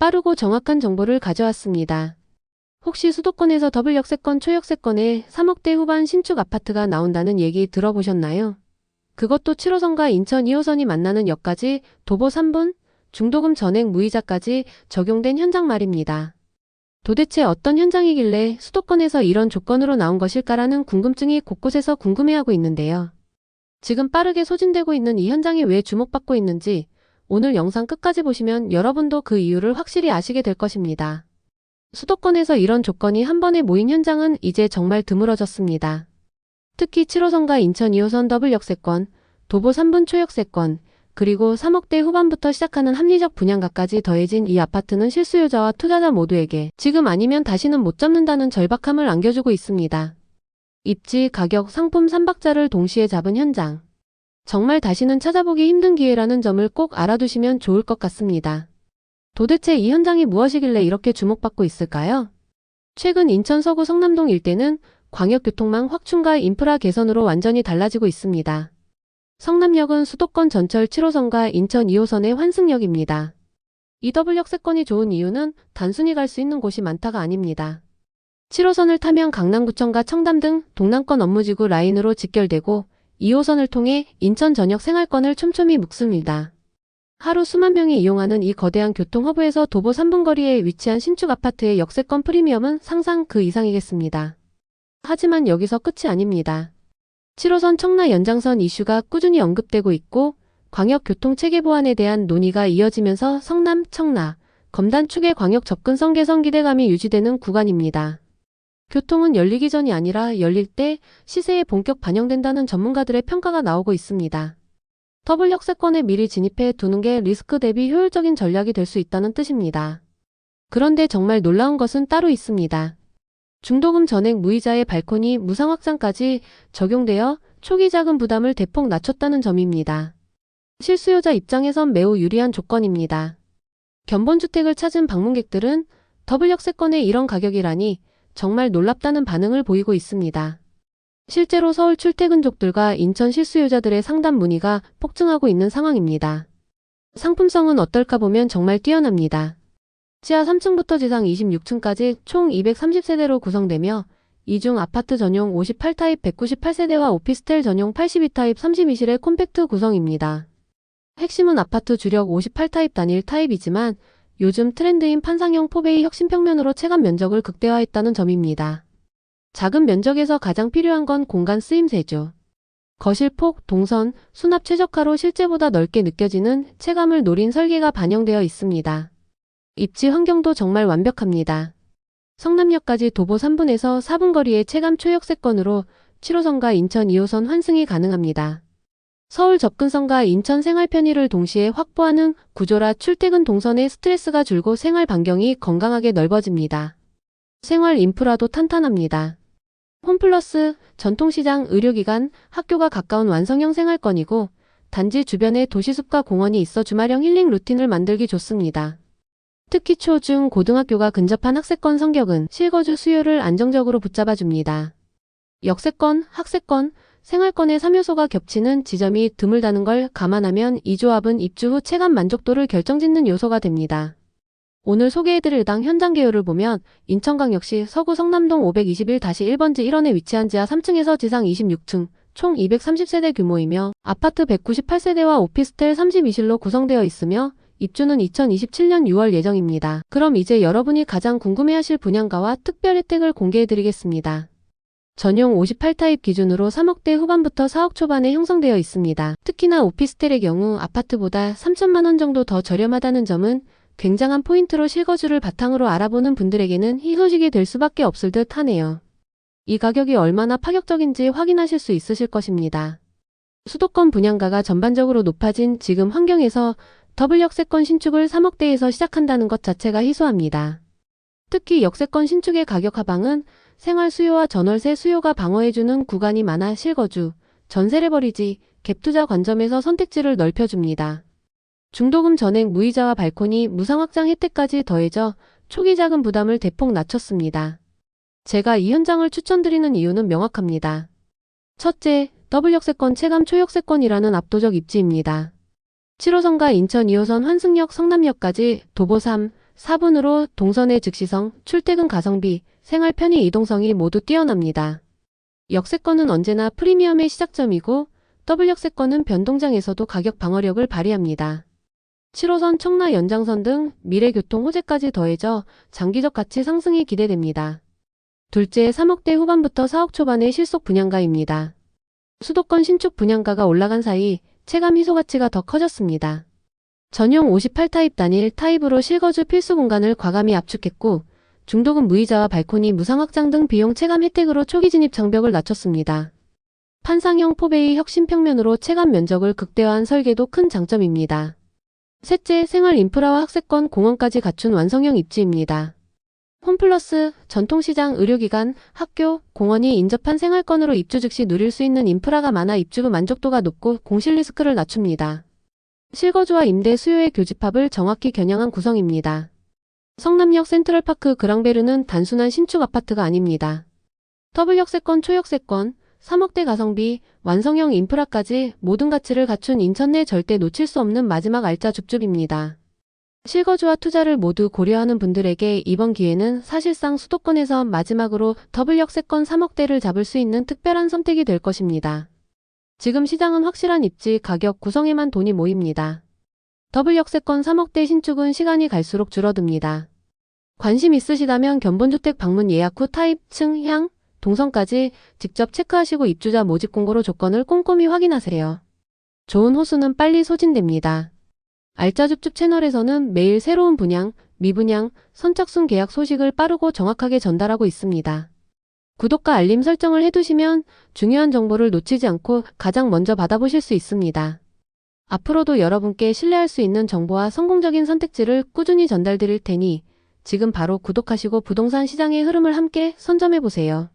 빠르고 정확한 정보를 가져왔습니다. 혹시 수도권에서 더블 역세권 초역세권에 3억대 후반 신축 아파트가 나온다는 얘기 들어보셨나요? 그것도 7호선과 인천 2호선이 만나는 역까지 도보 3분, 중도금 전액 무이자까지 적용된 현장 말입니다. 도대체 어떤 현장이길래 수도권에서 이런 조건으로 나온 것일까라는 궁금증이 곳곳에서 궁금해하고 있는데요. 지금 빠르게 소진되고 있는 이 현장이 왜 주목받고 있는지 오늘 영상 끝까지 보시면 여러분도 그 이유를 확실히 아시게 될 것입니다. 수도권에서 이런 조건이 한 번에 모인 현장은 이제 정말 드물어졌습니다. 특히 7호선과 인천 2호선 더블 역세권, 도보 3분 초역세권, 그리고 3억대 후반부터 시작하는 합리적 분양가까지 더해진 이 아파트는 실수요자와 투자자 모두에게 지금 아니면 다시는 못 잡는다는 절박함을 안겨주고 있습니다. 입지, 가격, 상품 3박자를 동시에 잡은 현장. 정말 다시는 찾아보기 힘든 기회라는 점을 꼭 알아두시면 좋을 것 같습니다. 도대체 이 현장이 무엇이길래 이렇게 주목받고 있을까요? 최근 인천 서구 성남동 일대는 광역교통망 확충과 인프라 개선으로 완전히 달라지고 있습니다. 성남역은 수도권 전철 7호선과 인천 2호선의 환승역입니다. 이 더블 역세권이 좋은 이유는 단순히 갈 수 있는 곳이 많다가 아닙니다. 7호선을 타면 강남구청과 청담 등 동남권 업무지구 라인으로 직결되고 2호선을 통해 인천 전역 생활권을 촘촘히 묶습니다. 하루 수만 명이 이용하는 이 거대한 교통 허브에서 도보 3분 거리에 위치한 신축 아파트의 역세권 프리미엄은 상상 그 이상이겠습니다. 하지만 여기서 끝이 아닙니다. 7호선 청라 연장선 이슈가 꾸준히 언급되고 있고 광역교통 체계 보완에 대한 논의가 이어지면서 성남, 청라, 검단 축의 광역 접근성 개선 기대감이 유지되는 구간입니다. 교통은 열리기 전이 아니라 열릴 때 시세에 본격 반영된다는 전문가들의 평가가 나오고 있습니다. 더블 역세권에 미리 진입해 두는 게 리스크 대비 효율적인 전략이 될 수 있다는 뜻입니다. 그런데 정말 놀라운 것은 따로 있습니다. 중도금 전액 무이자의 발코니 무상 확장까지 적용되어 초기 자금 부담을 대폭 낮췄다는 점입니다. 실수요자 입장에선 매우 유리한 조건입니다. 견본주택을 찾은 방문객들은 더블 역세권의 이런 가격이라니 정말 놀랍다는 반응을 보이고 있습니다. 실제로 서울 출퇴근족들과 인천 실수요자들의 상담 문의가 폭증하고 있는 상황입니다. 상품성은 어떨까 보면 정말 뛰어납니다. 지하 3층부터 지상 26층까지 총 230세대로 구성되며 이중 아파트 전용 58타입 198세대와 오피스텔 전용 82타입 32실의 콤팩트 구성입니다. 핵심은 아파트 주력 58타입 단일 타입이지만 요즘 트렌드인 판상형 포베이 혁신 평면으로 체감 면적을 극대화했다는 점입니다. 작은 면적에서 가장 필요한 건 공간 쓰임새죠. 거실 폭, 동선, 수납 최적화로 실제보다 넓게 느껴지는 체감을 노린 설계가 반영되어 있습니다. 입지 환경도 정말 완벽합니다. 성남역까지 도보 3분에서 4분 거리의 체감 초역 세권으로 7호선과 인천 2호선 환승이 가능합니다. 서울 접근성과 인천 생활 편의를 동시에 확보하는 구조라 출퇴근 동선의 스트레스가 줄고 생활 반경이 건강하게 넓어집니다. 생활 인프라도 탄탄합니다. 홈플러스, 전통시장, 의료기관, 학교가 가까운 완성형 생활권이고 단지 주변에 도시숲과 공원이 있어 주말형 힐링 루틴을 만들기 좋습니다. 특히 초, 중, 고등학교가 근접한 학세권 성격은 실거주 수요를 안정적으로 붙잡아줍니다. 역세권, 학세권, 생활권의 3요소가 겹치는 지점이 드물다는 걸 감안하면 이 조합은 입주 후 체감 만족도를 결정짓는 요소가 됩니다. 오늘 소개해드릴 당 현장 개요를 보면 인천광역시 서구 성남동 521-1번지 1원에 위치한 지하 3층에서 지상 26층, 총 230세대 규모이며 아파트 198세대와 오피스텔 32실로 구성되어 있으며 입주는 2027년 6월 예정입니다. 그럼 이제 여러분이 가장 궁금해하실 분양가와 특별 혜택을 공개해드리겠습니다. 전용 58타입 기준으로 3억대 후반부터 4억 초반에 형성되어 있습니다. 특히나 오피스텔의 경우 아파트보다 3천만 원 정도 더 저렴하다는 점은 굉장한 포인트로 실거주를 바탕으로 알아보는 분들에게는 희소식이 될 수밖에 없을 듯 하네요. 이 가격이 얼마나 파격적인지 확인하실 수 있으실 것입니다. 수도권 분양가가 전반적으로 높아진 지금 환경에서 더블 역세권 신축을 3억대에서 시작한다는 것 자체가 희소합니다. 특히 역세권 신축의 가격 하방은 생활 수요와 전월세 수요가 방어해주는 구간이 많아 실거주, 전세를 버리지, 갭투자 관점에서 선택지를 넓혀줍니다. 중도금 전액 무이자와 발코니 무상 확장 혜택까지 더해져 초기 자금 부담을 대폭 낮췄습니다. 제가 이 현장을 추천드리는 이유는 명확합니다. 첫째, 더블 역세권 체감 초역세권이라는 압도적 입지입니다. 7호선과 인천 2호선 환승역 성남역까지 도보 3, 4분으로 동선의 즉시성, 출퇴근 가성비, 생활 편의 이동성이 모두 뛰어납니다. 역세권은 언제나 프리미엄의 시작점이고 W역세권은 변동장에서도 가격 방어력을 발휘합니다. 7호선 청라 연장선 등 미래교통 호재까지 더해져 장기적 가치 상승이 기대됩니다. 둘째 3억대 후반부터 4억 초반의 실속 분양가입니다. 수도권 신축 분양가가 올라간 사이 체감 희소 가치가 더 커졌습니다. 전용 58타입 단일 타입으로 실거주 필수 공간을 과감히 압축했고 중도금 무이자와 발코니 무상 확장 등 비용 체감 혜택으로 초기 진입 장벽을 낮췄습니다. 판상형 포베이 혁신 평면으로 체감 면적을 극대화한 설계도 큰 장점입니다. 셋째, 생활 인프라와 학세권, 공원까지 갖춘 완성형 입지입니다. 홈플러스, 전통시장, 의료기관, 학교, 공원이 인접한 생활권으로 입주 즉시 누릴 수 있는 인프라가 많아 입주부 만족도가 높고 공실 리스크를 낮춥니다. 실거주와 임대 수요의 교집합을 정확히 겨냥한 구성입니다. 성남역 센트럴파크 그랑베르는 단순한 신축 아파트가 아닙니다. W역세권, 초역세권, 3억대 가성비, 완성형 인프라까지 모든 가치를 갖춘 인천 내 절대 놓칠 수 없는 마지막 알짜 줍줍입니다. 실거주와 투자를 모두 고려하는 분들에게 이번 기회는 사실상 수도권에서 마지막으로 W역세권 3억대를 잡을 수 있는 특별한 선택이 될 것입니다. 지금 시장은 확실한 입지, 가격, 구성에만 돈이 모입니다. W역세권 3억대 신축은 시간이 갈수록 줄어듭니다. 관심 있으시다면 견본주택 방문 예약 후 타입, 층, 향, 동선까지 직접 체크하시고 입주자 모집 공고로 조건을 꼼꼼히 확인하세요. 좋은 호수는 빨리 소진됩니다. 알짜줍줍 채널에서는 매일 새로운 분양, 미분양, 선착순 계약 소식을 빠르고 정확하게 전달하고 있습니다. 구독과 알림 설정을 해두시면 중요한 정보를 놓치지 않고 가장 먼저 받아보실 수 있습니다. 앞으로도 여러분께 신뢰할 수 있는 정보와 성공적인 선택지를 꾸준히 전달드릴 테니 지금 바로 구독하시고 부동산 시장의 흐름을 함께 선점해보세요.